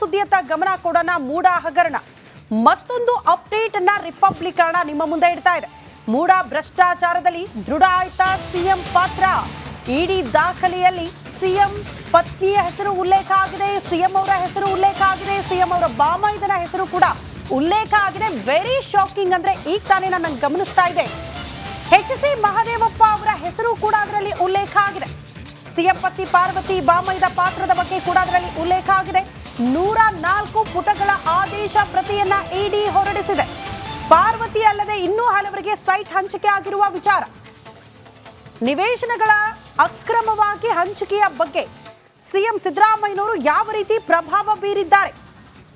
ಸುದ್ದಿಯತ್ತ ಗಮನ ಕೊಡೋಣ, ಮೂಡ ಹಗರಣ. ಮತ್ತೊಂದು ಅಪ್ಡೇಟ್ ಅನ್ನ ರಿಪಬ್ಲಿಕ್ ಕನ್ನಡ ನಿಮ್ಮ ಮುಂದೆ ಇಡ್ತಾ ಇದೆ. ಮೂಡ ಭ್ರಷ್ಟಾಚಾರದಲ್ಲಿ ದೃಢ ಆಯ್ತಾ ಸಿಎಂ ಪಾತ್ರ. ಇಡಿ ದಾಖಲೆಯಲ್ಲಿ ಸಿಎಂ ಪತ್ನಿಯ ಹೆಸರು ಉಲ್ಲೇಖ ಆಗಿದೆ, ಸಿಎಂ ಅವರ ಹೆಸರು ಉಲ್ಲೇಖ ಆಗಿದೆ, ಸಿಎಂ ಅವರ ಬಾಮೈದನ ಹೆಸರು ಕೂಡ ಉಲ್ಲೇಖ ಆಗಿದೆ. ವೆರಿ ಶಾಕಿಂಗ್ ಅಂದ್ರೆ ಈಗ ತಾನೇ ನಾನು ಗಮನಿಸ್ತಾ ಇದೆ. ಎಚ್ ಸಿ ಮಹದೇವಪ್ಪ ಅವರ ಹೆಸರು ಕೂಡ ಅದರಲ್ಲಿ ಉಲ್ಲೇಖ ಆಗಿದೆ. ಸಿಎಂ ಪತ್ನಿ ಪಾರ್ವತಿ ಬಾಮೈದ ಪಾತ್ರದ ಬಗ್ಗೆ ಕೂಡ ಅದರಲ್ಲಿ ಉಲ್ಲೇಖ ಆಗಿದೆ. ನೂರ ನಾಲ್ಕು ಪುಟಗಳ ಆದೇಶ ಪ್ರತಿಯನ್ನ ಇಡಿ ಹೊರಡಿಸಿದೆ. ಪಾರ್ವತಿ ಅಲ್ಲದೆ ಇನ್ನೂ ಹಲವರಿಗೆ ಸೈಟ್ ಹಂಚಿಕೆ ಆಗಿರುವ ವಿಚಾರ. ನಿವೇಶನಗಳ ಅಕ್ರಮವಾಗಿ ಹಂಚಿಕೆಯ ಬಗ್ಗೆ ಸಿಎಂ ಸಿದ್ದರಾಮಯ್ಯನವರು ಯಾವ ರೀತಿ ಪ್ರಭಾವ ಬೀರಿದ್ದಾರೆ?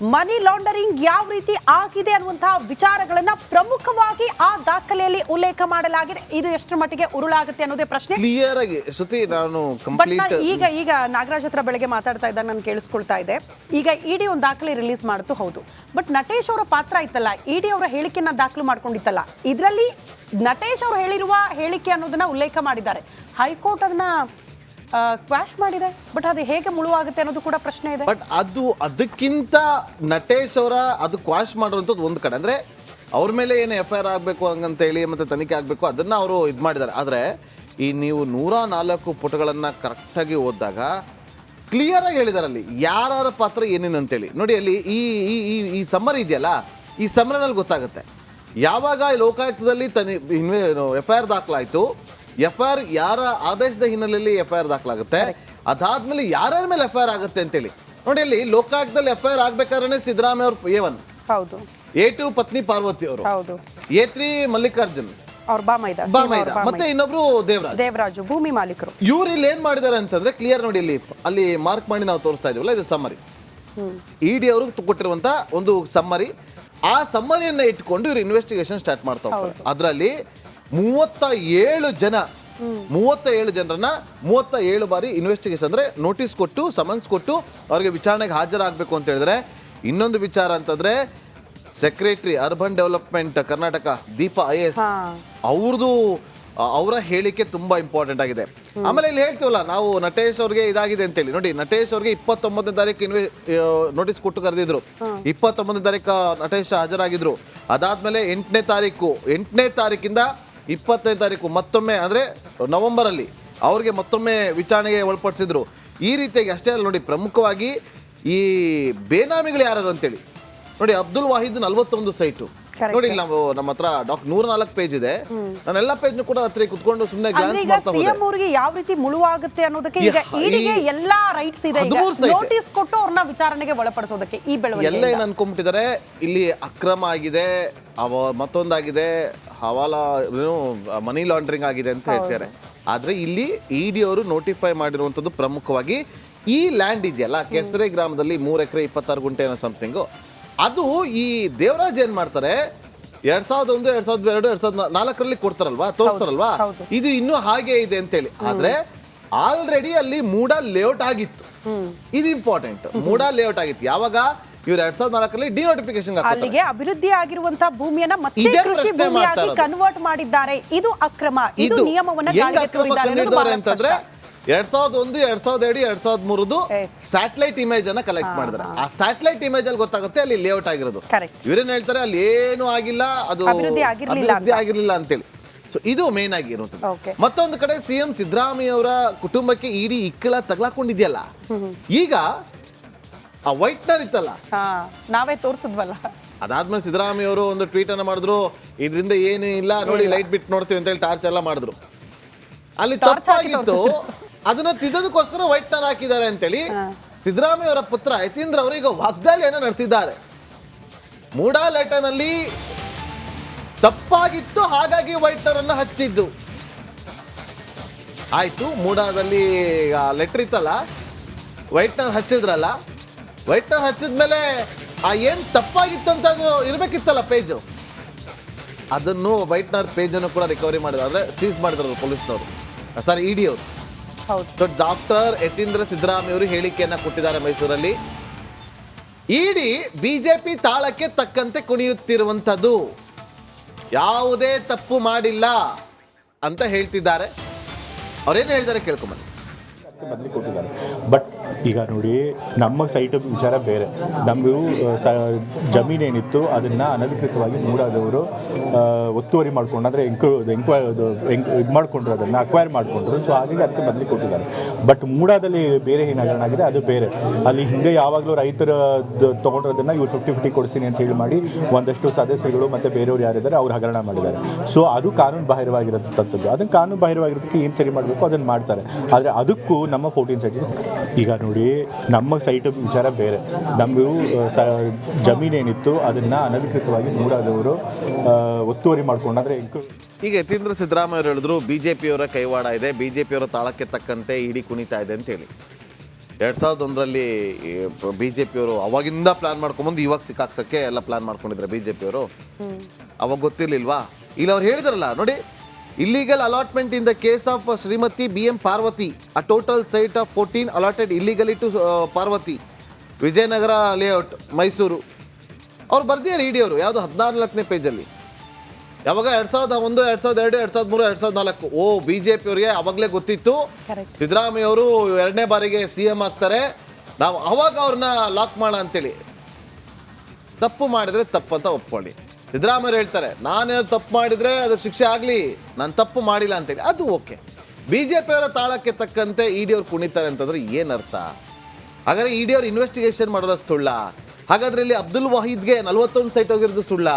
ಮನಿ ಲಾಂಡರಿಂಗ್ ಯಾವ ರೀತಿ ಆಗಿದೆ ಅನ್ನುವಂತಹ ವಿಚಾರಗಳನ್ನ ಪ್ರಮುಖವಾಗಿ ಆ ದಾಖಲೆಯಲ್ಲಿ ಉಲ್ಲೇಖ ಮಾಡಲಾಗಿದೆ. ಇದು ಎಷ್ಟರ ಮಟ್ಟಿಗೆ ಉರುಳಾಗುತ್ತೆ ಅನ್ನೋದೇ ಪ್ರಶ್ನೆ. ಕ್ಲಿಯರ್ ಆಗಿ ಶ್ರುತಿ ನಾನು ಕಂಪ್ಲೀಟ್ ಈಗ ಈಗ ನಾಗರಾಜ್ ಹತ್ರ ಬೆಳಗ್ಗೆ ಮಾತಾಡ್ತಾ ಇದ್ದಾಗ ನಾನು ಕೇಳಿಸ್ಕೊಳ್ತಾ ಇದೆ ಈಗ ಇಡಿ ಒಂದು ದಾಖಲೆ ರಿಲೀಸ್ ಮಾಡಿತು ಹೌದು. ಬಟ್ ನಟೇಶ್ ಅವರ ಪಾತ್ರ ಇತ್ತಲ್ಲ ಇಡಿ ಅವರ ಹೇಳಿಕೆಯನ್ನ ದಾಖಲು ಮಾಡ್ಕೊಂಡಿತ್ತಲ್ಲ? ಇದರಲ್ಲಿ ನಟೇಶ್ ಅವರು ಹೇಳಿರುವ ಹೇಳಿಕೆ ಅನ್ನೋದನ್ನ ಉಲ್ಲೇಖ ಮಾಡಿದ್ದಾರೆ. ಹೈಕೋರ್ಟ್ ಅದನ್ನ ಕ್ವಾಶ್ ಮಾಡಿದೆ ಬಟ್ ಅದು ಹೇಗೆ ಮುಳುವಾಗುತ್ತೆ ಅನ್ನೋದು ಕೂಡ ಪ್ರಶ್ನೆ ಇದೆ. ಬಟ್ ಅದು ಅದಕ್ಕಿಂತ ನಟೇಶ್ ಅವರ ಅದು ಕ್ವಾಶ್ ಮಾಡುವಂಥದ್ದು ಒಂದು ಕಡೆ. ಅಂದರೆ ಅವ್ರ ಮೇಲೆ ಏನು ಎಫ್ ಐ ಆರ್ ಆಗಬೇಕು ಹಂಗಂತೇಳಿ ಮತ್ತು ತನಿಖೆ ಆಗಬೇಕು ಅದನ್ನು ಅವರು ಇದು ಮಾಡಿದ್ದಾರೆ. ಆದರೆ ಈ ನೀವು ನೂರ ನಾಲ್ಕು ಪುಟಗಳನ್ನು ಕರೆಕ್ಟಾಗಿ ಓದಿದಾಗ ಕ್ಲಿಯರ್ ಆಗಿ ಹೇಳಿದ್ದಾರೆ ಅಲ್ಲಿ. ಯಾರ ಪಾತ್ರ ಏನೇನು ಅಂತೇಳಿ. ನೋಡಿ ಅಲ್ಲಿ ಈ ಈ, ಈ- ಈ ಇದೆಯಲ್ಲ, ಈ ಸಮ್ಮರ್ನಲ್ಲಿ ಗೊತ್ತಾಗುತ್ತೆ. ಯಾವಾಗ ಲೋಕಾಯುಕ್ತದಲ್ಲಿ ತನಿ ಎಫ್ ಐ ಆರ್ ದಾಖಲಾಯಿತು ಎಫ್ ಐ ಆರ್ ಯಾರ ಆದೇಶದ ಹಿನ್ನೆಲೆಯಲ್ಲಿ ಎಫ್ ಐ ಆರ್ ದಾಖಲಾಗುತ್ತೆ? ಅದಾದ್ಮೇಲೆ ಯಾರ್ಯಾರ ಮೇಲೆ ಎಫ್ ಐ ಆರ್ ಆಗುತ್ತೆ ಅಂತೇಳಿ. ನೋಡಿ ಅಲ್ಲಿ ಲೋಕಾಯುಕ್ತದಲ್ಲಿ ಎಫ್ ಐ ಆರ್ ಆಗ್ಬೇಕಾದ್ರೆ ಸಿದ್ದರಾಮಯ್ಯ ಅವ್ರು ಎ ಒನ್ ಹೌದು. ಎ ಟು ಪತ್ನಿ ಪಾರ್ವತಿ ಅವರು. ಹೌದು. A three Mallikarjun. ಅವ್ರ ಬಾಮೈದ ಬಾಮೈದ. ಮತ್ತೆ ಇನ್ನೊಬ್ರು ದೇವರಾಜ್. ದೇವರಾಜು ಭೂಮಿ ಮಾಲೀಕರು. ಇವ್ರು ಇಲ್ಲಿ ಏನ್ ಮಾಡಿದ್ದಾರೆ ಅಂತಂದ್ರೆ ಕ್ಲಿಯರ್ ನೋಡಿ ಇಲ್ಲಿ ಅಲ್ಲಿ ಮಾರ್ಕ್ ಮಾಡಿ ನಾವು ತೋರಿಸ್ತಾ ಇದೀವಲ್ಲ ಇದು ಸಮ್ಮರಿ ಇಡಿ ಅವರು ಕೊಟ್ಟಿರುವಂತ ಒಂದು ಸಮ್ಮರಿ ಆ ಸಮ್ಮರಿಯನ್ನ ಇಟ್ಕೊಂಡು ಇವ್ರು ಇನ್ವೆಸ್ಟಿಗೇಷನ್ ಸ್ಟಾರ್ಟ್ ಮಾಡ್ತಾ ಹೋಗ್ತಾರೆ. ಅದರಲ್ಲಿ ಮೂವತ್ತ ಏಳು ಜನ. ಮೂವತ್ತ ಏಳು ಜನರನ್ನ ಮೂವತ್ತ ಏಳು ಬಾರಿ ಇನ್ವೆಸ್ಟಿಗೇಷನ್ ಅಂದ್ರೆ ನೋಟಿಸ್ ಕೊಟ್ಟು ಸಮನ್ಸ್ ಕೊಟ್ಟು ಅವರಿಗೆ ವಿಚಾರಣೆಗೆ ಹಾಜರಾಗಬೇಕು ಅಂತ ಹೇಳಿದ್ರೆ ಇನ್ನೊಂದು ವಿಚಾರ ಅಂತಂದ್ರೆ secretary urban development Karnataka Deepa I S ಅವ್ರದ್ದು ಅವರ ಹೇಳಿಕೆ ತುಂಬಾ ಇಂಪಾರ್ಟೆಂಟ್ ಆಗಿದೆ. ಆಮೇಲೆ ಇಲ್ಲಿ ಹೇಳ್ತೀವಲ್ಲ ನಾವು ನಟೇಶ್ ಅವ್ರಿಗೆ ಇದಾಗಿದೆ ಅಂತೇಳಿ. ನೋಡಿ ನಟೇಶ್ ಅವ್ರಿಗೆ ಇಪ್ಪತ್ತೊಂಬತ್ತನೇ ತಾರೀಕು ಇನ್ವೆ ನೋಟಿಸ್ ಕೊಟ್ಟು ಕರೆದಿದ್ರು. ಇಪ್ಪತ್ತೊಂಬತ್ತನೇ ತಾರೀಕು ನಟೇಶ್ ಹಾಜರಾಗಿದ್ರು. ಅದಾದ್ಮೇಲೆ ಎಂಟನೇ ತಾರೀಕು ಎಂಟನೇ ತಾರೀಕಿಂದ ಇಪ್ಪತ್ತನೇ ತಾರೀಕು ಮತ್ತೊಮ್ಮೆ ಅಂದ್ರೆ ನವೆಂಬರಲ್ಲಿ ಅವ್ರಿಗೆ ಮತ್ತೊಮ್ಮೆ ವಿಚಾರಣೆಗೆ ಒಳಪಡಿಸಿದ್ರು. ಈ ರೀತಿಯಾಗಿ ಅಷ್ಟೇ ಅಲ್ಲ ನೋಡಿ ಪ್ರಮುಖವಾಗಿ ಈ ಬೇನಾಮಿಗಳು ಯಾರು ಅಂತೇಳಿ. ನೋಡಿ ಅಬ್ದುಲ್ ವಾಹಿದ್ ನಲ್ವತ್ತೊಂದು ಸೈಟು. ನೋಡಿ ನಾವು ನಮ್ಮ ಹತ್ರ ಡಾಕ್ ನೂರ ನಾಲ್ಕು ಪೇಜ್ ಇದೆ. ನಾನು ಎಲ್ಲ ಪೇಜ್ ಕೂಡ ಹತ್ರ ಕುತ್ಕೊಂಡು ಸುಮ್ಮನೆ ಗ್ಲಾನ್ಸ್ ಈಗ ಮಾಡ್ತಾ ಹೋದೆ. ಸಿಎಂ ಅವರಿಗೆ ಯಾವ ರೀತಿ ಮುಳುವಾಗುತ್ತೆ ಅನ್ನೋದಕ್ಕೆ ಈಗ ಈ- ಇಡಿಗೆ ಎಲ್ಲಾ ರೈಟ್ಸ್ ಇದೆ ಈಗ. ನೋಟಿಸ್ ಕೊಟ್ಟು ಅವ್ರನ್ನ ವಿಚಾರಣೆಗೆ ಒಳಪಡಿಸೋದಕ್ಕೆ ಈ ಎಲ್ಲ ಬೆಳವಣಿಗೆ ಏನ್ ಅನ್ಕೊಂಡ್ಬಿಟ್ಟಿದ್ದಾರೆ ಇಲ್ಲಿ ಅಕ್ರಮ ಆಗಿದೆ ಅವ ಮತ್ತೊಂದಾಗಿದೆ ಹವಾಲಾ ಏನು ಮನಿ ಲಾಂಡ್ರಿಂಗ್ ಆಗಿದೆ ಅಂತ ಹೇಳ್ತಾರೆ. ಆದ್ರೆ ಇಲ್ಲಿ ಇಡಿ ಅವರು ನೋಟಿಫೈ ಮಾಡಿರುವಂಥದ್ದು ಪ್ರಮುಖವಾಗಿ ಈ ಲ್ಯಾಂಡ್ ಇದೆಯಲ್ಲ ಕೆಸರೆ ಗ್ರಾಮದಲ್ಲಿ ಮೂರು ಎಕರೆ ಇಪ್ಪತ್ತಾರು ಗುಂಟೆ ಏನೋ ಸಮಥಿಂಗು ಅದು ಈ ದೇವರಾಜ್ ಏನು ಮಾಡ್ತಾರೆ ಎರಡ್ ಸಾವಿರದ ಒಂದು ಎರಡ್ ಸಾವಿರದ ಎರಡು ಎರಡ್ ಸಾವಿರದ ನಾಲ್ಕರಲ್ಲಿ ಕೊಡ್ತಾರಲ್ವಾ ತೋರಿಸ್ತಾರಲ್ವಾ? ಇದು ಇನ್ನೂ ಹಾಗೆ ಇದೆ ಅಂತೇಳಿ. ಆದ್ರೆ ಆಲ್ರೆಡಿ ಅಲ್ಲಿ ಮೂಡ ಲೇಔಟ್ ಆಗಿತ್ತು. ಇದು ಇಂಪಾರ್ಟೆಂಟ್ ಮೂಡ ಲೇಔಟ್ ಆಗಿತ್ತು. ಯಾವಾಗ? ಇವ್ರು ಎರಡ್ ಸಾವಿರದ ನಾಲ್ಕರಲ್ಲಿ ಡಿನೋಟಿಫಿಕೇಶನ್ ಅಲ್ಲಿಗೆ ಅಭಿವೃದ್ಧಿ ಆಗಿರುವಂತಹ ಭೂಮಿಯನ್ನ ಮತ್ತೆ ಕೃಷಿ ಭೂಮಿಯಾಗಿ ಕನ್ವರ್ಟ್ ಮಾಡಿದ್ದಾರೆ. ಇದು ಅಕ್ರಮ. ಇದು ನಿಯಮವನ್ನ ಅಂತಂದ್ರೆ. ಎರಡ್ ಸಾವಿರದ ಒಂದು ಎರಡ್ ಸಾವಿರದ ಎರಡು ಎರಡ್ ಸಾವಿರದ ಮೂರದು ಸ್ಯಾಟಲೈಟ್ ಇಮೇಜ್ ಅನ್ನ ಕಲೆಕ್ಟ್ ಮಾಡಿದ್ರೆ ಆ ಸ್ಯಾಟಲೈಟ್ ಇಮೇಜ್ ಅಲ್ಲಿ ಗೊತ್ತಾಗುತ್ತೆ ಅಲ್ಲಿ ಲೇಔಟ್ ಆಗಿರೋದು. ಇವರೇನ್ ಹೇಳ್ತಾರೆ? ಅಲ್ಲಿ ಏನು ಆಗಿಲ್ಲ ಅದು ಅಭಿವೃದ್ಧಿ ಆಗಿರ್ಲಿಲ್ಲ ಅಂತ. ಆಗಿರ್ಲಿಲ್ಲ ಅಂತೇಳಿ. ಸೊ ಇದು ಮೇನ್ ಆಗಿರುವಂತದ್ದು. ಮತ್ತೊಂದು ಕಡೆ ಸಿಎಂ ಸಿದ್ದರಾಮಯ್ಯ ಅವರ ಕುಟುಂಬಕ್ಕೆ ಇಡೀ ಇಕ್ಕಳ ತಗಲಾಕೊಂಡಿದ್ಯಲ್ಲ. ಈಗ ಆ ವೈಟ್ನರ್ ಇತ್ತಲ್ಲ? ಹಾ ನಾವೇ ತೋರಿಸಿದ್ವಲ್ಲ. ಅದಾದ್ಮೇಲೆ ಸಿದ್ದರಾಮಯ್ಯ ಅವರು ಒಂದು ಟ್ವೀಟ್ ಅನ್ನ ಮಾಡಿದ್ರು. ಇದರಿಂದ ಏನು ಇಲ್ಲ. ನೋಡಿ ಲೈಟ್ ಬಿಟ್ಟು ನೋಡ್ತೀವಿ ಅಂತ ಹೇಳಿ ಟಾರ್ಚ್ ಎಲ್ಲ ಮಾಡಿದ್ರು. ಅಲ್ಲಿ ತಪ್ಪಾಗಿತ್ತು. ಅದನ್ನ ತಿದ್ದೋದಕ್ಕೋಸ್ಕರ ವೈಟ್ ಟಾರ್ ಹಾಕಿದ್ದಾರೆ ಅಂತೇಳಿ ಸಿದ್ದರಾಮಯ್ಯ ಅವರ ಪುತ್ರ ಯತೀಂದ್ರ ಅವರು ಈಗ ವಾಗ್ದಾಳಿಯನ್ನ ನಡೆಸಿದ್ದಾರೆ. ಮೂಡಾ ಲೆಟರ್ನಲ್ಲಿ ತಪ್ಪಾಗಿತ್ತು ಹಾಗಾಗಿ ವೈಟ್ ಟಾರ್ ಅನ್ನ ಹಚ್ಚಿದ್ದು. ಆಯ್ತು ಮೂಡಾದಲ್ಲಿ ಲೆಟರ್ ಇತ್ತಲ್ಲ ವೈಟ್ ನರ್ ಹಚ್ಚಿದ್ರಲ್ಲ ವೈಟ್ನರ್ ಹಚ್ಚಿದ್ಮೇಲೆ ಆ ಏನ್ ತಪ್ಪಾಗಿತ್ತು ಅಂತ ಇರಬೇಕಿತ್ತಲ್ಲ ಪೇಜು. ಅದನ್ನು ವೈಟ್ನರ್ ಪೇಜ್ ಅನ್ನು ಕೂಡ ರಿಕವರಿ ಮಾಡಿದ್ರು. ಅಂದ್ರೆ ಸೀಸ್ ಮಾಡಿದ್ರು ಪೊಲೀಸ್ನವರು. ಸಾರಿ ಇಡಿ ಅವರು. ಸೊ ಡಾಕ್ಟರ್ ಯತೀಂದ್ರ ಸಿದ್ದರಾಮಯ್ಯ ಅವರು ಹೇಳಿಕೆಯನ್ನ ಕೊಟ್ಟಿದ್ದಾರೆ ಮೈಸೂರಲ್ಲಿ. ಇಡಿ ಬಿಜೆಪಿ ತಾಳಕ್ಕೆ ತಕ್ಕಂತೆ ಕುಣಿಯುತ್ತಿರುವಂಥದ್ದು. ಯಾವುದೇ ತಪ್ಪು ಮಾಡಿಲ್ಲ ಅಂತ ಹೇಳ್ತಿದ್ದಾರೆ. ಅವ್ರೇನು ಹೇಳಿದ್ದಾರೆ ಕೇಳ್ಕೊಂಬನ್ನಿ. ಬದಲಿ ಕೊಟ್ಟಿದ್ದಾರೆ. ಬಟ್ ಈಗ ನೋಡಿ, ನಮ್ಮ ಸೈಟ್ ವಿಚಾರ ಬೇರೆ. ನಮಗೂ ಸ ಜಮೀನೇನಿತ್ತು ಅದನ್ನು ಅನಧಿಕೃತವಾಗಿ ಮೂಡಾದವರು ಒತ್ತುವರಿ ಮಾಡ್ಕೊಂಡು, ಅಂದರೆ ಎಂಕ್ವ ಎಂಕ್ವೈ ಇದು ಮಾಡಿಕೊಂಡ್ರು ಅದನ್ನು ಅಕ್ವೈರ್ ಮಾಡಿಕೊಂಡ್ರು. ಸೊ ಹಾಗಾಗಿ ಅದಕ್ಕೆ ಬದಲಿ ಕೊಟ್ಟಿದ್ದಾರೆ. ಬಟ್ ಮೂಡಾದಲ್ಲಿ ಬೇರೆ ಏನು ಆಗಿದೆ, ಅದು ಬೇರೆ. ಅಲ್ಲಿ ಹಿಂದೆ ಯಾವಾಗಲೂ ರೈತರ ತೊಗೊಂಡ್ರದನ್ನು ಇವ್ರು ಫಿಫ್ಟಿ ಫಿಫ್ಟಿ ಕೊಡ್ತೀನಿ ಅಂತ ಹೇಳಿ ಮಾಡಿ, ಒಂದಷ್ಟು ಸದಸ್ಯರುಗಳು ಮತ್ತು ಬೇರೆಯವರು ಯಾರಿದ್ದಾರೆ, ಅವ್ರು ಹಗರಣ ಮಾಡಿದ್ದಾರೆ. ಸೊ ಅದು ಕಾನೂನು ಬಾಹಿರವಾಗಿರೋಂಥದ್ದು ಅದನ್ನು ಕಾನೂನು ಬಾಹಿರವಾಗಿರೋದಕ್ಕೆ ಏನು ಸರಿ ಮಾಡಬೇಕು, ಅದನ್ನು ಮಾಡ್ತಾರೆ. ಆದರೆ ಅದಕ್ಕೂ ನಮ್ಮ ಫೋರ್ಟೀನ್ ಸೈಟ್ ಈಗ ನೋಡಿ ನಮ್ಮ ಸೈಟ್ ವಿಚಾರ ಬೇರೆ. ನಮ್ಮದು ಸ ಜಮೀನೇನಿತ್ತು ಅದನ್ನು ಅನಧಿಕೃತವಾಗಿ ಮೂಡಾದವರು ಆ, ಒತ್ತುವರಿ ಮಾಡಿಕೊಂಡು ಅಂದರೆ ಈಗ ಯತೀಂದ್ರ ಸಿದ್ದರಾಮಯ್ಯ ಅವರು ಹೇಳಿದ್ರು ಬಿಜೆಪಿಯವರ ಕೈವಾಡ ಇದೆ ಬಿಜೆಪಿಯವರ ತಾಳಕ್ಕೆ ತಕ್ಕಂತೆ ಇಡಿ ಕುಣಿತಾ ಇದೆ ಅಂತೇಳಿ. ಎರಡ್ ಸಾವಿರದ ಒಂದರಲ್ಲಿ ಬಿ ಜೆ ಪಿಯವರು ಅವಾಗಿಂದ ಪ್ಲಾನ್ ಮಾಡ್ಕೊಂಬಂದು ಇವಾಗ ಸಿಕ್ಕಾಕ್ಸಕ್ಕೆ ಎಲ್ಲ ಪ್ಲಾನ್ ಮಾಡ್ಕೊಂಡಿದ್ರೆ ಬಿ ಜೆ ಪಿಯವರು ಅವಾಗ ಗೊತ್ತಿರ್ಲಿಲ್ವಾ? ಇಲ್ಲಿ ಅವ್ರು ಹೇಳಿದ್ರಲ್ಲ ನೋಡಿ illegal allotment in the case of Shrimati B M Parvathi uh total site of fourteen allotted illegally to Parvathi Vijayanagara layout Mysuru ಅವ್ರು ಬರ್ದಿದ್ದಾರೆ ಇಡಿ ಅವರು ಯಾವುದು ಹದಿನಾಲ್ಕನೇ ಪೇಜಲ್ಲಿ ಯಾವಾಗ ಎರಡ್ ಸಾವಿರದ ಒಂದು ಎರಡ್ ಸಾವಿರದ ಎರಡು ಎರಡ್ ಸಾವಿರದ ಮೂರು ಎರಡ್ ಸಾವಿರದ ನಾಲ್ಕು? ಓ ಬಿ ಜೆ ಪಿಯವರಿಗೆ ಅವಾಗಲೇ ಗೊತ್ತಿತ್ತು. ಸಿದ್ದರಾಮಯ್ಯ ಅವರು ಎರಡನೇ ಬಾರಿಗೆ ಸಿ ಎಂ ಆಗ್ತಾರೆ. ನಾವು ಅವಾಗ ಅವ್ರನ್ನ ಲಾಕ್ ಮಾಡ ಅಂತೇಳಿ. ತಪ್ಪು ಮಾಡಿದ್ರೆ ತಪ್ಪಂತ ಅಂತ ಒಪ್ಕೊಳ್ಳಿ. ಸಿದ್ದರಾಮಯ್ಯ ಹೇಳ್ತಾರೆ ನಾನೇನು ತಪ್ಪು ಮಾಡಿದ್ರೆ ಅದಕ್ಕೆ ಶಿಕ್ಷೆ ಆಗಲಿ, ನಾನು ತಪ್ಪು ಮಾಡಿಲ್ಲ ಅಂತೇಳಿ. ಅದು ಓಕೆ. ಬಿ ಜೆ ಪಿಯವರ ತಾಳಕ್ಕೆ ತಕ್ಕಂತೆ ಇ ಡಿ ಅವ್ರು ಕುಣಿತಾರೆ ಅಂತಂದ್ರೆ ಏನರ್ಥ? ಹಾಗಾದರೆ ಇ ಡಿ ಅವ್ರು ಇನ್ವೆಸ್ಟಿಗೇಷನ್ ಮಾಡೋದು ಸುಳ್ಳ? ಹಾಗಾದ್ರೆ ಇಲ್ಲಿ ಅಬ್ದುಲ್ ವಾಹಿದ್ಗೆ ನಲ್ವತ್ತೊಂದು ಸೈಟ್ ಹೋಗಿರೋದು ಸುಳ್ಳ?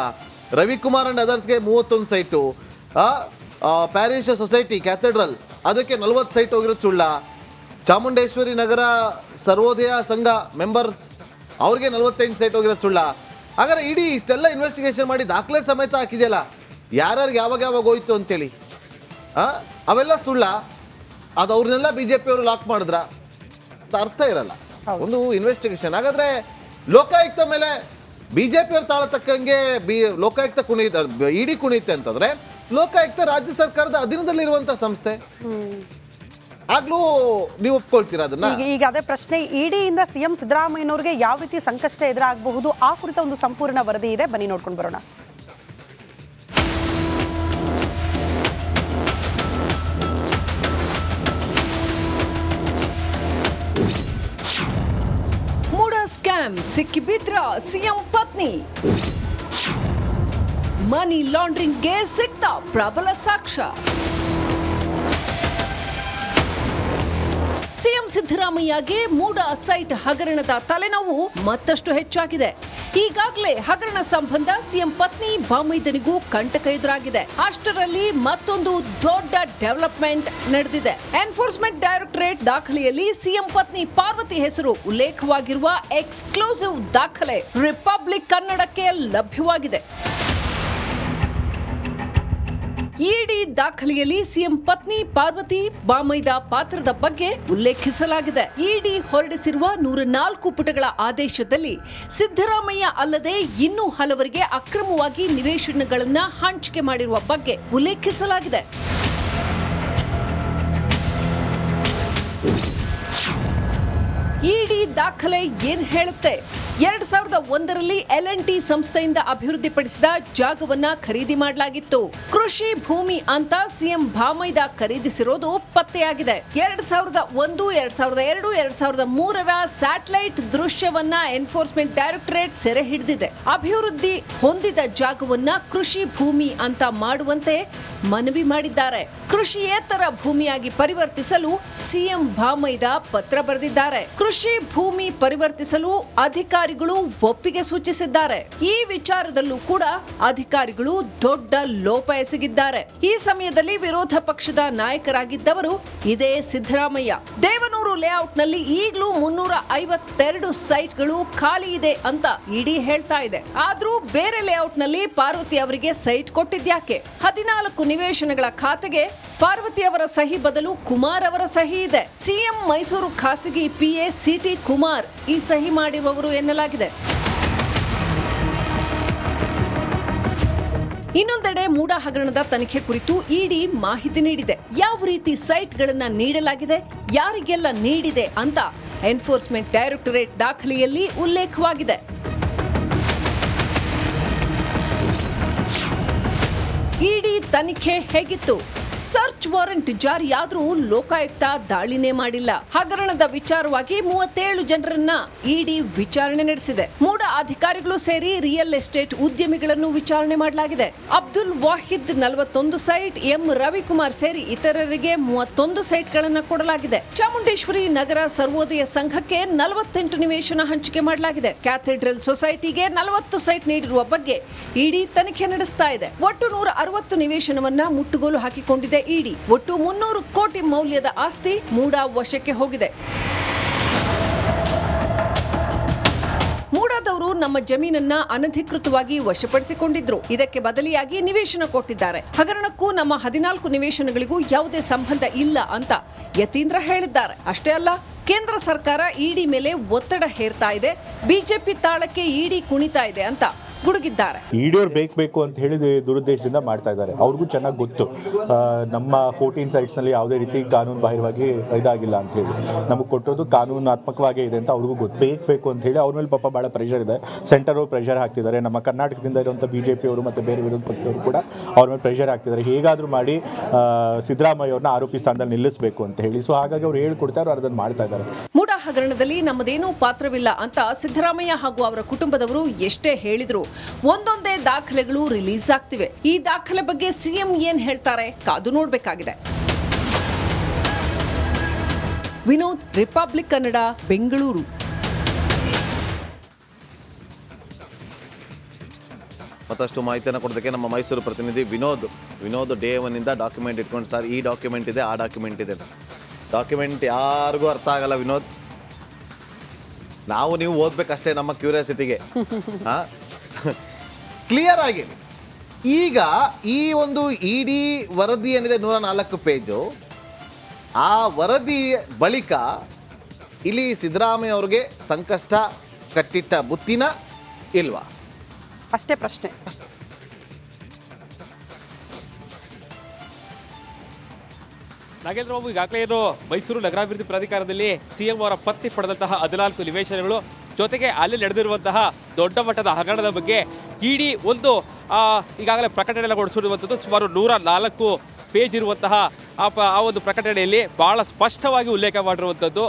ರವಿಕುಮಾರ್ ಅಂಡ್ ಅದರ್ಸ್ಗೆ ಮೂವತ್ತೊಂದು ಸೈಟು? ಪ್ಯಾರಿಸ್ ಸೊಸೈಟಿ, ಕ್ಯಾಥೆಡ್ರಲ್, ಅದಕ್ಕೆ ನಲ್ವತ್ತು ಸೈಟ್ ಹೋಗಿರೋದು ಸುಳ್ಳ? ಚಾಮುಂಡೇಶ್ವರಿ ನಗರ ಸರ್ವೋದಯ ಸಂಘ ಮೆಂಬರ್ಸ್ ಅವ್ರಿಗೆ ನಲ್ವತ್ತೆಂಟು ಸೈಟ್ ಹೋಗಿರೋದು ಸುಳ್ಳ? ಹಾಗಾದ್ರೆ ಇಡೀ ಇಷ್ಟೆಲ್ಲ ಇನ್ವೆಸ್ಟಿಗೇಷನ್ ಮಾಡಿ ದಾಖಲೆ ಸಮೇತ ಹಾಕಿದೆಯಲ್ಲ ಯಾರ್ಯಾರಿಗೆ ಯಾವಾಗ ಯಾವಾಗ ಹೋಯ್ತು ಅಂತೇಳಿ? ಆ? ಅವೆಲ್ಲ ಸುಳ್ಳ. ಅದು ಅವ್ರನ್ನೆಲ್ಲ ಬಿ ಜೆ ಪಿಯವರು ಲಾಕ್ ಮಾಡಿದ್ರ? ಅಂತ ಅರ್ಥ ಇರಲ್ಲ. ಒಂದು ಇನ್ವೆಸ್ಟಿಗೇಷನ್ ಹಾಗಾದ್ರೆ ಲೋಕಾಯುಕ್ತ ಮೇಲೆ ಬಿ ಜೆ ಪಿಯವ್ರು ತಾಳ ತಕ್ಕಂಗೆ ಬಿ ಲೋಕಾಯುಕ್ತ ಕುಣಿಯುತ್ತೆ ಇಡಿ ಕುಣಿಯುತ್ತೆ ಅಂತಂದ್ರೆ ಲೋಕಾಯುಕ್ತ ರಾಜ್ಯ ಸರ್ಕಾರದ ಅಧೀನದಲ್ಲಿರುವಂಥ ಸಂಸ್ಥೆ. ಆಗ್ಲೂ ನೀವು ಒಪ್ಕೊಳ್ತೀರಾ ಅದನ್ನ? ಈಗ ಅದೇ ಪ್ರಶ್ನೆ ಇಡಿಯಿಂದ ಸಿಎಂ ಸಿದ್ದರಾಮಯ್ಯನವರಿಗೆ ಯಾವ ರೀತಿ ಸಂಕಷ್ಟ ಎದುರಾಗಬಹುದು ಆ ಕುರಿತ ಒಂದು ಸಂಪೂರ್ಣ ವರದಿ ಇದೆ. ಬನ್ನಿ ನೋಡ್ಕೊಂಡು ಬರೋಣ. ಸ್ಕ್ಯಾಮ್ ಸ್ಕ್ಯಾಮ್ ಸಿಕ್ಕಿಬಿದ್ರ ಸಿಎಂ ಪತ್ನಿ. ಮನಿ ಲಾಂಡ್ರಿಂಗ್ಗೆ ಸಿಕ್ತ ಪ್ರಬಲ ಸಾಕ್ಷ್ಯ. ಸಿದ್ದರಾಮಯ್ಯಗೆ ಮೂಡ ಸೈಟ್ ಹಗರಣದ ತಲೆನೋವು ಮತ್ತಷ್ಟು ಹೆಚ್ಚಾಗಿದೆ. ಈಗಾಗಲೇ ಹಗರಣ ಸಂಬಂಧ ಸಿಎಂ ಪತ್ನಿ ಬಾಮೈದನಿಗೂ ಕಂಟಕ ಎದುರಾಗಿದೆ. ಅಷ್ಟರಲ್ಲಿ ಮತ್ತೊಂದು ದೊಡ್ಡ ಡೆವಲಪ್ಮೆಂಟ್ ನಡೆದಿದೆ. ಎನ್ಫೋರ್ಸ್ಮೆಂಟ್ ಡೈರೆಕ್ಟರೇಟ್ ದಾಖಲೆಯಲ್ಲಿ ಸಿಎಂ ಪತ್ನಿ ಪಾರ್ವತಿ ಹೆಸರು ಉಲ್ಲೇಖವಾಗಿರುವ ಎಕ್ಸ್ಕ್ಲೂಸಿವ್ ದಾಖಲೆ ರಿಪಬ್ಲಿಕ್ ಕನ್ನಡಕ್ಕೆ ಲಭ್ಯವಾಗಿದೆ. ಇಡಿ ದಾಖಲೆಯಲ್ಲಿ ಸಿಎಂ ಪತ್ನಿ ಪಾರ್ವತಿ ಬಾಮೈದ ಪಾತ್ರದ ಬಗ್ಗೆ ಉಲ್ಲೇಖಿಸಲಾಗಿದೆ. ಇಡಿ ಹೊರಡಿಸಿರುವ ನೂರ ನಾಲ್ಕು ಪುಟಗಳ ಆದೇಶದಲ್ಲಿ ಸಿದ್ದರಾಮಯ್ಯ ಅಲ್ಲದೆ ಇನ್ನೂ ಹಲವರಿಗೆ ಅಕ್ರಮವಾಗಿ ನಿವೇಶನಗಳನ್ನು ಹಂಚಿಕೆ ಮಾಡಿರುವ ಬಗ್ಗೆ ಉಲ್ಲೇಖಿಸಲಾಗಿದೆ. ದಾಖಲೆ ಏನ್ ಹೇಳುತ್ತೆ? ಎರಡ್ ಸಾವಿರದ ಒಂದರಲ್ಲಿ ಎಲ್ ಎನ್ ಟಿ ಸಂಸ್ಥೆಯಿಂದ ಅಭಿವೃದ್ಧಿಪಡಿಸಿದ ಜಾಗವನ್ನ ಖರೀದಿ ಮಾಡಲಾಗಿತ್ತು. ಕೃಷಿ ಭೂಮಿ ಅಂತ ಸಿಎಂ ಭಾಮೈದ ಖರೀದಿಸಿರೋದು ಪತ್ತೆಯಾಗಿದೆ. ಎರಡ್ ಸಾವಿರದ ಒಂದು, ಎರಡ್ ಸಾವಿರದ ಎರಡು, ಎರಡ್ ಸಾವಿರದ ಮೂರರ ಸ್ಯಾಟಲೈಟ್ ದೃಶ್ಯವನ್ನ ಎನ್ಫೋರ್ಸ್ಮೆಂಟ್ ಡೈರೆಕ್ಟರೇಟ್ ಸೆರೆ ಹಿಡಿದಿದೆ. ಅಭಿವೃದ್ಧಿ ಹೊಂದಿದ ಜಾಗವನ್ನ ಕೃಷಿ ಭೂಮಿ ಅಂತ ಮಾಡುವಂತೆ ಮನವಿ ಮಾಡಿದ್ದಾರೆ. ಕೃಷಿಯೇತರ ಭೂಮಿಯಾಗಿ ಪರಿವರ್ತಿಸಲು ಸಿಎಂ ಭಾಮೈದ ಪತ್ರ ಬರೆದಿದ್ದಾರೆ. ಕೃಷಿ ಭೂಮಿ ಪರಿವರ್ತಿಸಲು ಅಧಿಕಾರಿಗಳು ಒಪ್ಪಿಗೆ ಸೂಚಿಸಿದ್ದಾರೆ. ಈ ವಿಚಾರದಲ್ಲೂ ಕೂಡ ಅಧಿಕಾರಿಗಳು ದೊಡ್ಡ ಲೋಪ ಎಸಗಿದ್ದಾರೆ. ಈ ಸಮಯದಲ್ಲಿ ವಿರೋಧ ಪಕ್ಷದ ನಾಯಕರಾಗಿದ್ದವರು ಇದೇ ಸಿದ್ದರಾಮಯ್ಯ. ದೇವನೂರು ಲೇಔಟ್ನಲ್ಲಿ ಈಗಲೂ ಮುನ್ನೂರ ಐವತ್ತೆರಡು ಸೈಟ್ಗಳು ಖಾಲಿ ಇದೆ ಅಂತ ಇಡಿ ಹೇಳ್ತಾ ಇದೆ. ಆದ್ರೂ ಬೇರೆ ಲೇಔಟ್ನಲ್ಲಿ ಪಾರ್ವತಿ ಅವರಿಗೆ ಸೈಟ್ ಕೊಟ್ಟಿದ್ಯಾಕೆ? ಹದಿನಾಲ್ಕು ನಿವೇಶನಗಳ ಖಾತೆಗೆ ಪಾರ್ವತಿ ಅವರ ಸಹಿ ಬದಲು ಕುಮಾರ್ ಅವರ ಸಹಿ ಇದೆ. ಸಿಎಂ ಮೈಸೂರು ಖಾಸಗಿ ಪಿಎ ಸಿಟಿ ಕುಮಾರ್ ಈ ಸಹಿ ಮಾಡಿರುವವರು ಎನ್ನಲಾಗಿದೆ. ಇನ್ನೊಂದೆಡೆ ಮೂಡ ಹಗರಣದ ತನಿಖೆ ಕುರಿತು ಇಡಿ ಮಾಹಿತಿ ನೀಡಿದೆ. ಯಾವ ರೀತಿ ಸೈಟ್ಗಳನ್ನು ನೀಡಲಾಗಿದೆ, ಯಾರಿಗೆಲ್ಲ ನೀಡಿದೆ ಅಂತ ಎನ್ಫೋರ್ಸ್ಮೆಂಟ್ ಡೈರೆಕ್ಟರೇಟ್ ದಾಖಲೆಯಲ್ಲಿ ಉಲ್ಲೇಖವಾಗಿದೆ. ಇಡಿ ತನಿಖೆ ಹೇಗಿತ್ತು? ಸರ್ಚ್ ವಾರೆಂಟ್ ಜಾರಿಯಾದರೂ ಲೋಕಾಯುಕ್ತ ದಾಳಿನೇ ಮಾಡಿಲ್ಲ. ಹಗರಣದ ವಿಚಾರವಾಗಿ ಮೂವತ್ತೇಳು ಜನರನ್ನ ಇಡಿ ವಿಚಾರಣೆ ನಡೆಸಿದೆ. ಮೂಡ ಅಧಿಕಾರಿಗಳು ಸೇರಿ ರಿಯಲ್ ಎಸ್ಟೇಟ್ ಉದ್ಯಮಿಗಳನ್ನು ವಿಚಾರಣೆ ಮಾಡಲಾಗಿದೆ. ಅಬ್ದುಲ್ ವಾಹಿದ್ ನಲವತ್ತೊಂದು ಸೈಟ್, ಎಂ ರವಿಕುಮಾರ್ ಸೇರಿ ಇತರರಿಗೆ ಮೂವತ್ತೊಂದು ಸೈಟ್ಗಳನ್ನು ಕೊಡಲಾಗಿದೆ. ಚಾಮುಂಡೇಶ್ವರಿ ನಗರ ಸರ್ವೋದಯ ಸಂಘಕ್ಕೆ ನಲವತ್ತೆಂಟು ನಿವೇಶನ ಹಂಚಿಕೆ ಮಾಡಲಾಗಿದೆ. ಕ್ಯಾಥೆಡ್ರಲ್ ಸೊಸೈಟಿಗೆ ನಲವತ್ತು ಸೈಟ್ ನೀಡಿರುವ ಬಗ್ಗೆ ಇಡಿ ತನಿಖೆ ನಡೆಸ್ತಾ ಇದೆ. ಒಟ್ಟು ನೂರ ಅರವತ್ತು ನಿವೇಶನವನ್ನ ಮುಟ್ಟುಗೋಲು ಹಾಕಿಕೊಂಡಿದೆ. ಇಡಿ. ಒಟ್ಟು ಮುನ್ನೂರು ಕೋಟಿ ಮೌಲ್ಯದ ಆಸ್ತಿ ಮೂಡಾ ವಶಕ್ಕೆ ಹೋಗಿದೆ. ಮೂಡಾದವರು ನಮ್ಮ ಜಮೀನನ್ನ ಅನಧಿಕೃತವಾಗಿ ವಶಪಡಿಸಿಕೊಂಡಿದ್ರು. ಇದಕ್ಕೆ ಬದಲಿಯಾಗಿ ನಿವೇಶನ ಕೊಟ್ಟಿದ್ದಾರೆ. ಹಗರಣಕ್ಕೂ ನಮ್ಮ ಹದಿನಾಲ್ಕು ನಿವೇಶನಗಳಿಗೂ ಯಾವುದೇ ಸಂಬಂಧ ಇಲ್ಲ ಅಂತ ಯತೀಂದ್ರ ಹೇಳಿದ್ದಾರೆ. ಅಷ್ಟೇ ಅಲ್ಲ, ಕೇಂದ್ರ ಸರ್ಕಾರ ಇಡಿ ಮೇಲೆ ಒತ್ತಡ ಹೇರ್ತಾ ಇದೆ. ಬಿಜೆಪಿ ತಾಳಕ್ಕೆ ಇಡಿ ಕುಣಿತಾ ಇದೆ ಅಂತ ಗುಡುಗಿದ್ದಾರೆ. ಇಡಿಯವ್ರು ಬೇಕು ಅಂತ ಹೇಳಿ ದುರುದ್ದೇಶದಿಂದ ಮಾಡ್ತಾ ಇದ್ದಾರೆ. ಅವ್ರಿಗೂ ಚೆನ್ನಾಗಿ ಗೊತ್ತು. ನಮ್ಮ ಫೋರ್ಟೀನ್ ಸೈಟ್ಸ್ನಲ್ಲಿ ಯಾವುದೇ ರೀತಿ ಕಾನೂನು ಬಾಹಿರವಾಗಿ ಇದಾಗಿಲ್ಲ ಅಂತ ಹೇಳಿ. ನಮಗೆ ಕೊಟ್ಟೋದು ಕಾನೂನಾತ್ಮಕವಾಗೇ ಇದೆ ಅಂತ ಅವ್ರಿಗೂ ಗೊತ್ತು. ಬೇಕು ಬೇಕು ಅಂತ ಹೇಳಿ ಅವ್ರ ಮೇಲೆ ಪಾಪ ಭಾಳ ಪ್ರೆಷರ್ ಇದೆ. ಸೆಂಟರ್ ಅವರು ಪ್ರೆಷರ್ ಹಾಕ್ತಿದ್ದಾರೆ. ನಮ್ಮ ಕರ್ನಾಟಕದಿಂದ ಇರುವಂಥ ಬಿ ಜೆ ಪಿಯವರು ಮತ್ತು ಬೇರೆ ವಿರೋಧ ಪಕ್ಷದವರು ಕೂಡ ಅವ್ರ ಮೇಲೆ ಪ್ರೆಷರ್ ಹಾಕ್ತಿದ್ದಾರೆ. ಹೇಗಾದರೂ ಮಾಡಿ ಸಿದ್ದರಾಮಯ್ಯ ಅವ್ರನ್ನ ಆರೋಪಿ ಸ್ಥಾನದಲ್ಲಿ ನಿಲ್ಲಿಸಬೇಕು ಅಂತ ಹೇಳಿ. ಸೊ ಹಾಗಾಗಿ ಅವ್ರು ಹೇಳ್ಕೊಡ್ತಾರೆ ಅವ್ರು ಅದನ್ನು ಮಾಡ್ತಾ ಇದ್ದಾರೆ. ಮೂಡ ಹಗರಣದಲ್ಲಿ ನಮ್ಮದೇನೂ ಪಾತ್ರವಿಲ್ಲ ಅಂತ ಸಿದ್ದರಾಮಯ್ಯ ಹಾಗೂ ಅವರ ಕುಟುಂಬದವರು ಎಷ್ಟೇ ಹೇಳಿದ್ರು. ಒಂದೊಂದೇ ದಾಖಲೆಗಳು ರಿಲೀಸ್ ಆಗ್ತಿವೆ. ಈ ದಾಖಲೆ ಬಗ್ಗೆ ಸಿಎಂ ಏನ್ ಹೇಳ್ತಾರೆ ಕಾದು ನೋಡಬೇಕಾಗಿದೆ. ವಿನೋದ್, ರಿಪಬ್ಲಿಕ್ ಕನ್ನಡ, ಬೆಂಗಳೂರು. ಮತ್ತಷ್ಟು ಮಾಹಿತಿಯನ್ನು ಕೊಡೋದಕ್ಕೆ ನಮ್ಮ ಮೈಸೂರು ಪ್ರತಿನಿಧಿ ವಿನೋದ್. ವಿನೋದ್ ಡೇ ಒನ್ನಿಂದ ಡಾಕ್ಯುಮೆಂಟ್ ಇಟ್ಕೊಂಡು, ಸರ್, ಈ ಡಾಕ್ಯುಮೆಂಟ್ ಇದೆ, ಆ ಡಾಕ್ಯುಮೆಂಟ್ ಇದೆ ಡಾಕ್ಯುಮೆಂಟ್ ಯಾರಿಗೂ ಅರ್ಥ ಆಗಲ್ಲ ವಿನೋದ್. ನಾವು ನೀವು ಓದ್ಬೇಕಷ್ಟೇ ನಮ್ಮ ಕ್ಯೂರಿಯಾಸಿಟಿಗೆ. ಕ್ಲಿಯರ್ ಆಗಿ. ಈಗ ಈ ಒಂದು ಇಡಿ ವರದಿ ಏನಿದೆ ನೂರ ನಾಲ್ಕು ಪೇಜು. ಆ ವರದಿ ಬಳಿಕ ಇಲ್ಲಿ ಸಿದ್ದರಾಮಯ್ಯ ಅವ್ರಿಗೆ ಸಂಕಷ್ಟ ಕಟ್ಟಿಟ್ಟ ಬುತ್ತಿನ ಇಲ್ವಾ? ಅಷ್ಟೇ ಪ್ರಶ್ನೆ. ನಾಗೇಂದ್ರ ಬಾಬು ಈಗಾಗಲೇ ಏನು ಮೈಸೂರು ನಗರಾಭಿವೃದ್ಧಿ ಪ್ರಾಧಿಕಾರದಲ್ಲಿ ಸಿಎಂ ಅವರ ಪತ್ತಿ ಪಡೆದಂತಹ ಹದಿನಾಲ್ಕು ನಿವೇಶನಗಳು ಜೊತೆಗೆ ಅಲ್ಲಿ ನಡೆದಿರುವಂತಹ ದೊಡ್ಡ ಮಟ್ಟದ ಹಗರಣದ ಬಗ್ಗೆ ಇಡಿ ಒಂದು ಈಗಾಗಲೇ ಪ್ರಕಟಣೆ ಹೊರಡಿಸಿರುವಂಥದ್ದು ಸುಮಾರು ನೂರ ನಾಲ್ಕು ಪೇಜ್ ಇರುವಂತಹ ಆ ಒಂದು ಪ್ರಕಟಣೆಯಲ್ಲಿ ಬಹಳ ಸ್ಪಷ್ಟವಾಗಿ ಉಲ್ಲೇಖ ಮಾಡಿರುವಂಥದ್ದು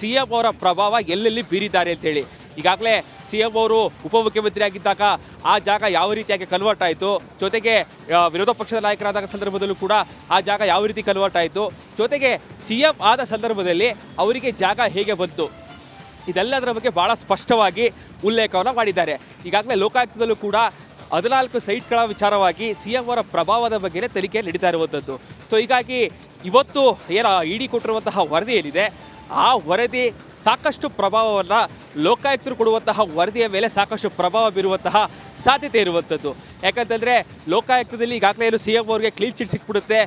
ಸಿ ಎಂ ಅವರ ಪ್ರಭಾವ ಎಲ್ಲೆಲ್ಲಿ ಬೀರಿದ್ದಾರೆ ಅಂತೇಳಿ. ಈಗಾಗಲೇ ಸಿ ಎಂ ಅವರು ಉಪಮುಖ್ಯಮಂತ್ರಿ ಆಗಿದ್ದಾಗ ಆ ಜಾಗ ಯಾವ ರೀತಿಯಾಗಿ ಕನ್ವರ್ಟ್ ಆಯಿತು ಜೊತೆಗೆ ವಿರೋಧ ಪಕ್ಷದ ನಾಯಕರಾದ ಸಂದರ್ಭದಲ್ಲೂ ಕೂಡ ಆ ಜಾಗ ಯಾವ ರೀತಿ ಕನ್ವರ್ಟ್ ಆಯಿತು ಜೊತೆಗೆ ಸಿ ಆದ ಸಂದರ್ಭದಲ್ಲಿ ಅವರಿಗೆ ಜಾಗ ಹೇಗೆ ಬಂತು? ಇದೆಲ್ಲದರ ಬಗ್ಗೆ ಭಾಳ ಸ್ಪಷ್ಟವಾಗಿ ಉಲ್ಲೇಖವನ್ನು ಮಾಡಿದ್ದಾರೆ. ಈಗಾಗಲೇ ಲೋಕಾಯುಕ್ತದಲ್ಲೂ ಕೂಡ ಹದಿನಾಲ್ಕು ಸೈಟ್ಗಳ ವಿಚಾರವಾಗಿ ಸಿ ಎಂ ಅವರ ಪ್ರಭಾವದ ಬಗ್ಗೆ ತನಿಖೆ ನಡೀತಾ ಇರುವಂಥದ್ದು. ಸೊ ಹೀಗಾಗಿ ಇವತ್ತು ಏನ ಇಡಿ ಕೊಟ್ಟಿರುವಂತಹ ವರದಿ ಏನಿದೆ ಆ ವರದಿ ಸಾಕಷ್ಟು ಪ್ರಭಾವವನ್ನು ಲೋಕಾಯುಕ್ತರು ಕೊಡುವಂತಹ ವರದಿಯ ಮೇಲೆ ಸಾಕಷ್ಟು ಪ್ರಭಾವ ಬೀರುವಂತಹ ಸಾಧ್ಯತೆ ಇರುವಂಥದ್ದು. ಯಾಕಂತಂದರೆ ಲೋಕಾಯುಕ್ತದಲ್ಲಿ ಈಗಾಗಲೇ ಏನು ಸಿ ಎಂ ಅವ್ರಿಗೆ ಕ್ಲೀನ್ ಚಿಟ್ ಸಿಕ್ಬಿಡುತ್ತೆ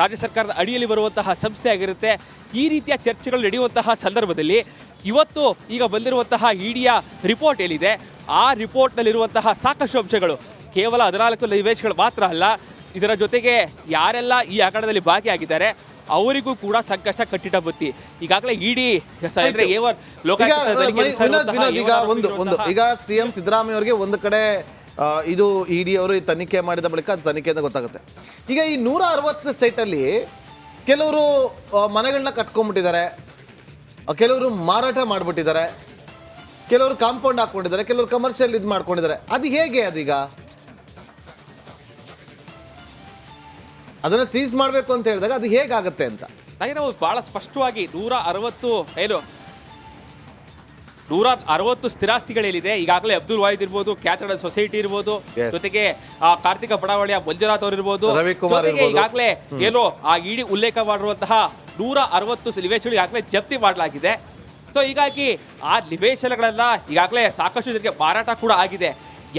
ರಾಜ್ಯ ಸರ್ಕಾರದ ಅಡಿಯಲ್ಲಿ ಬರುವಂತಹ ಸಂಸ್ಥೆ ಆಗಿರುತ್ತೆ. ಈ ರೀತಿಯ ಚರ್ಚೆಗಳು ನಡೆಯುವಂತಹ ಸಂದರ್ಭದಲ್ಲಿ ಇವತ್ತು ಈಗ ಬಂದಿರುವಂತಹ ಇಡಿಯ ರಿಪೋರ್ಟ್ ಏನಿದೆ, ಆ ರಿಪೋರ್ಟ್ನಲ್ಲಿರುವಂತಹ ಸಾಕಷ್ಟು ಅಂಶಗಳು, ಕೇವಲ ಹದಿನಾಲ್ಕು ನಿವೇಶಗಳು ಮಾತ್ರ ಅಲ್ಲ, ಇದರ ಜೊತೆಗೆ ಯಾರೆಲ್ಲ ಈ ಹಗರಣದಲ್ಲಿ ಭಾಗಿಯಾಗಿದ್ದಾರೆ ಅವರಿಗೂ ಕೂಡ ಸಂಕಷ್ಟ ಕಟ್ಟಿಟ ಬುತ್ತಿ. ಈಗಾಗಲೇ ಇಡಿ ಅಂದ್ರೆ A1 ಈಗ ಲೋಕಾಯುಕ್ತ ತನಿಖೆ ಮೈ- ವಿನೋದ್ ನಡೆಸಿರುವಂತಹ ವಿನೋದ್ ಈಗ A1 ಒಂದು ಒಂದು ಈಗ ಸಿಎಂ ಸಿದ್ದರಾಮಯ್ಯ ಅವರಿಗೆ ಒಂದು ಕಡೆ ಇದು ಇಡಿ ಅವರು ಈ ತನಿಖೆ ಮಾಡಿದ ಬಳಿಕ ಅದು ತನಿಖೆ ಅಂತ ಗೊತ್ತಾಗುತ್ತೆ. ಈಗ ಈ ನೂರ ಅರವತ್ತು ಸೈಟಲ್ಲಿ ಕೆಲವರು ಮನೆಗಳನ್ನ ಕಟ್ಕೊಂಡ್ಬಿಟ್ಟಿದ್ದಾರೆ. ಕೆಲವರು ಮಾರಾಟ ಮಾಡಿಬಿಟ್ಟಿದ್ದಾರೆ. ಕೆಲವರು ಕಾಂಪೌಂಡ್ ಹಾಕೊಂಡಿದ್ದಾರೆ ಕೆಲವರು ಕಮರ್ಷಿಯಲ್ ಇದು ಮಾಡ್ಕೊಂಡಿದ್ದಾರೆ. ಅದು ಹೇಗೆ ಅದೀಗ? ಅದನ್ನ ಸೀಸ್ ಮಾಡಬೇಕು ಅಂತ ಹೇಳಿದಾಗ ಅದು ಹೇಗಾಗತ್ತೆ ಅಂತ. ಹಾಗೆ ನಾವು ಬಹಳ ಸ್ಪಷ್ಟವಾಗಿ ನೂರ ಅರವತ್ತು ಏನು ನೂರ ಅರವತ್ತು ಸ್ಥಿರಾಸ್ತಿಗಳೇನಿದೆ ಈಗಾಗಲೇ ಅಬ್ದುಲ್ ವಾಹಿದ್ ಇರ್ಬೋದು ಕ್ಯಾಥಡ್ರಲ್ ಸೊಸೈಟಿ ಇರ್ಬೋದು ಜೊತೆಗೆ ಆ ಕಾರ್ತಿಕ ಬಡಾವಣೆಯ ಮಂಜುನಾಥ್ ಅವರು ಇರ್ಬೋದು ಜೊತೆಗೆ. ಈಗಾಗಲೇ ಏನು ಆ ಇಡಿ ಉಲ್ಲೇಖ ಮಾಡಿರುವಂತಹ ನೂರ ಅರವತ್ತು ನಿವೇಶನಗಳು ಈಗಾಗಲೇ ಜಪ್ತಿ ಮಾಡಲಾಗಿದೆ. ಸೊ ಹೀಗಾಗಿ ಆ ನಿವೇಶನಗಳೆಲ್ಲ ಈಗಾಗಲೇ ಸಾಕಷ್ಟು ಜನರಿಗೆ ಮಾರಾಟ ಕೂಡ ಆಗಿದೆ.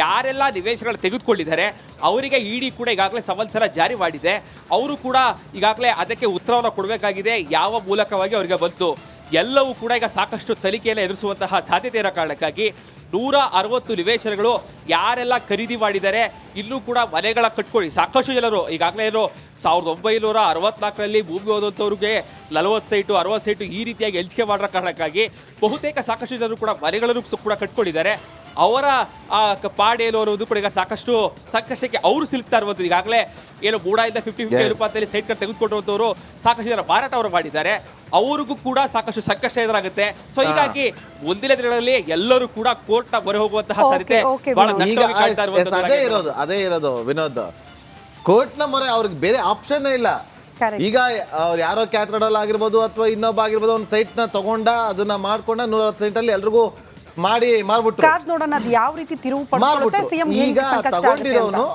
ಯಾರೆಲ್ಲ ನಿವೇಶನಗಳು ತೆಗೆದುಕೊಂಡಿದ್ದಾರೆ, ಅವರಿಗೆ ಇಡಿ ಕೂಡ ಈಗಾಗಲೇ ಸಂವತ್ಸರ ಜಾರಿ ಮಾಡಿದೆ. ಅವರು ಕೂಡ ಈಗಾಗಲೇ ಅದಕ್ಕೆ ಉತ್ತರವನ್ನು ಕೊಡಬೇಕಾಗಿದೆ, ಯಾವ ಮೂಲಕವಾಗಿ ಅವರಿಗೆ ಬಂತು. ಎಲ್ಲವೂ ಕೂಡ ಈಗ ಸಾಕಷ್ಟು ತನಿಖೆಯನ್ನು ಎದುರಿಸುವಂತಹ ಸಾಧ್ಯತೆ ಇರೋ ಕಾರಣಕ್ಕಾಗಿ ನೂರ ಅರವತ್ತು ನಿವೇಶನಗಳು ಯಾರೆಲ್ಲ ಖರೀದಿ ಮಾಡಿದ್ದಾರೆ ಇಲ್ಲೂ ಕೂಡ ಮನೆಗಳ ಕಟ್ಕೊಳ್ಳಿ. ಸಾಕಷ್ಟು ಜನರು ಈಗಾಗಲೇ ಏನು ಸಾವಿರದ ಒಂಬೈನೂರ ಅರವತ್ನಾಲ್ಕರಲ್ಲಿ ಭೂಮಿ ಹೋದಂಥವ್ರಿಗೆ ನಲವತ್ತು ಸೈಟು, ಅರವತ್ತು ಸೈಟು ಈ ರೀತಿಯಾಗಿ ಹಂಚಿಕೆ ಮಾಡಿರೋ ಕಾರಣಕ್ಕಾಗಿ ಬಹುತೇಕ ಸಾಕಷ್ಟು ಜನರು ಕೂಡ ಮನೆಗಳನ್ನು ಕೂಡ ಕಟ್ಕೊಂಡಿದ್ದಾರೆ. ಅವರ ಆ ಪಾಡೇಲು ಅನ್ನೋದು ಕೂಡ ಈಗ ಸಾಕಷ್ಟು ಸಂಕಷ್ಟಕ್ಕೆ ಅವರು ಸಿಲುಕ್ತಾ ಇರುವಂಥದ್ದು. ಈಗಾಗಲೇ ಏನು ಮೂಡಾಯಿಂದ ಫಿಫ್ಟಿ ಫಿಫ್ಟಿ. ರೂಪಾಯಿ ಸೈಟ್ ಕಾರ್ಡ್ ತೆಗೆದುಕೊಂಡವರು ಸಾಕಷ್ಟು ಜನ ಮಾರಾಟ ಅವರು ಮಾಡಿದ್ದಾರೆ. ಅವರಿಗೂ ಕೂಡ ಸಾಕಷ್ಟು ಸಂಕಷ್ಟ ಎದುರಾಗುತ್ತೆ. ಸೊ ಹೀಗಾಗಿ ಮುಂದಿನ ದಿನಗಳಲ್ಲಿ ಎಲ್ಲರೂ ಕೂಡ ಕೋರ್ಟ್ನ ಮೊರೆ ಹೋಗುವಂತಹ ಸಾಧ್ಯತೆ ಬಹಳ ಅದೇ ಇರೋದು ಅದೇ ಇರೋದು ವಿನೋದ್. ಕೋರ್ಟ್ನ ಮೊರೆ ಅವ್ರಿಗೆ ಬೇರೆ ಆಪ್ಷನ್ ಇಲ್ಲ. ಈಗ ಅವ್ರು ಯಾರೋ ಕ್ಯಾಥ್ರಡಲ್ ಆಗಿರ್ಬೋದು ಅಥವಾ ಇನ್ನೊಬ್ಬ ಆಗಿರ್ಬೋದು ಒಂದು ಸೈಟ್ನ ತಗೊಂಡ ಅದನ್ನ ಮಾಡ್ಕೊಂಡ ನೂರ ಸೈಟ್ ಅಲ್ಲಿ ಎಲ್ರಿಗೂ ಮಾಡಿ ಮಾರ್ಬಿಟ್ರು. ಕಾದ್ ನೋಡೋಣ ಅದು ಯಾವ ರೀತಿ ತಿರುವು ಪಡ್ಕೊಳ್ಳುತ್ತೆ ಸಿಎಂ ಈಗ ತಗೊಂಡಿರೋನು